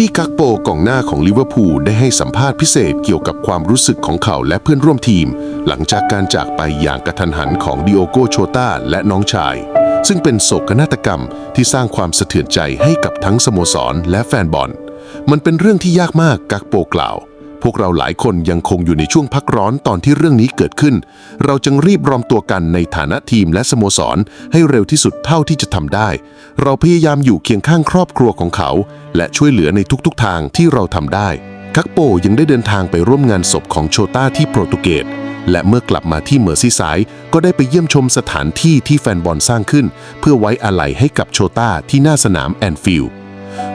ดี้กักโปกองหน้าของลิเวอร์พูลได้ให้สัมภาษณ์พิเศษเกี่ยวกับความรู้สึกของเขาและเพื่อนร่วมทีม หลังจากการจากไปอย่างกระทันหันของดิโอโกโชตาและน้องชาย ซึ่งเป็นโศกนาฏกรรมที่สร้างความสะเทือนใจให้กับทั้งสโมสรและแฟนบอล มันเป็นเรื่องที่ยากมากกักโปกล่าว พวกเราหลายคนยังคงอยู่ในช่วงพักร้อนตอนที่เรื่องนี้เกิดขึ้น เราจึงรีบรอมตัวกันในฐานะทีมและสโมสร ให้เร็วที่สุดเท่าที่จะทำได้ เราพยายามอยู่เคียงข้างครอบครัวของเขา และช่วยเหลือในทุกๆทางที่เราทำได้ คักโปยังได้เดินทางไปร่วมงานศพของโชต้าที่โปรตุเกสและเมื่อกลับมาที่เมอร์ซีไซด์ก็ได้ไปเยี่ยมชมสถานที่ที่แฟนบอลสร้างขึ้น เพื่อไว้อาลัยให้กับโชต้าที่หน้าสนามแอนฟิลด์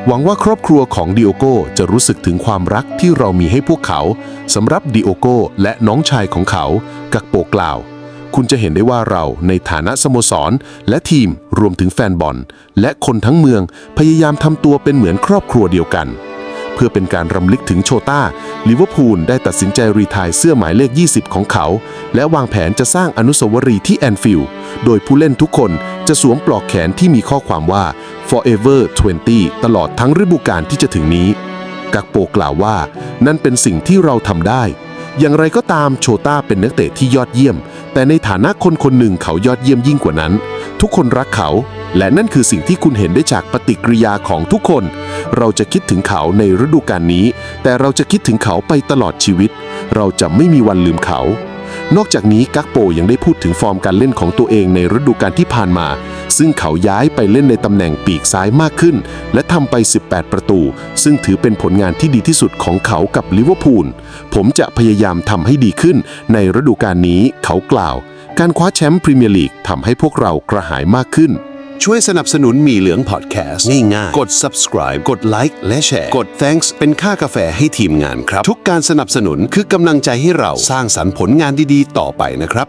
หวังว่าครอบครัวของดิโอโกจะรู้สึกถึงความรักที่เรามีให้พวกเขาสำหรับดิโอโกและน้องชายของเขา กักโปกล่าว คุณจะเห็นได้ว่าเราในฐานะสโมสร และทีมรวมถึงแฟนบอล และคนทั้งเมืองพยายามทำตัวเป็นเหมือนครอบครัวเดียวกัน เพื่อเป็นการรำลึกถึงโชต้าลิเวอร์พูลได้ตัดสินใจรีทายเสื้อหมายเลข 20 ของเขา และวางแผนจะสร้างอนุสาวรีย์ที่แอนฟิลด์โดยผู้เล่นทุกคนจะสวมปลอกแขนที่มีข้อความว่า forever 20 ตลอดทั้งฤดูกาลที่จะถึงนี้ กักโปกล่าวว่า นั่นเป็นสิ่งที่เราทำได้ อย่างไรก็ตามโชต้าเป็นนักเตะที่ยอดเยี่ยม แต่ในฐานะคนคนหนึ่งเขายอดเยี่ยมยิ่งกว่านั้น ทุกคนรักเขา และนั่นคือสิ่งที่คุณเห็นได้จากปฏิกิริยาของทุกคน เราจะคิดถึงเขาในฤดูกาลนี้ แต่เราจะคิดถึงเขาไปตลอดชีวิต เราจะไม่มีวันลืมเขานอกจากนี้กักโปยังได้พูดถึงฟอร์มการเล่นของตัวเองในฤดูกาลที่ผ่านมา ซึ่งเขาย้ายไปเล่นในตำแหน่งปีกซ้ายมากขึ้น และทำไป 18 ประตู ซึ่งถือเป็นผลงานที่ดีที่สุดของเขากับลิเวอร์พูล ผมจะพยายามทำให้ดีขึ้น ในฤดูกาลนี้เขากล่าว การคว้าแชมป์พรีเมียร์ลีกทำให้พวกเรากระหายมากขึ้น ช่วยสนับสนุนมีเหลืองพอดแคสต์ง่ายๆ กด subscribe กดไลค์และแชร์ กด thanks เป็นค่ากาแฟให้ทีมงานครับ ทุกการสนับสนุนคือกำลังใจให้เราสร้างสรรค์ผลงานดีๆ ต่อไปนะครับ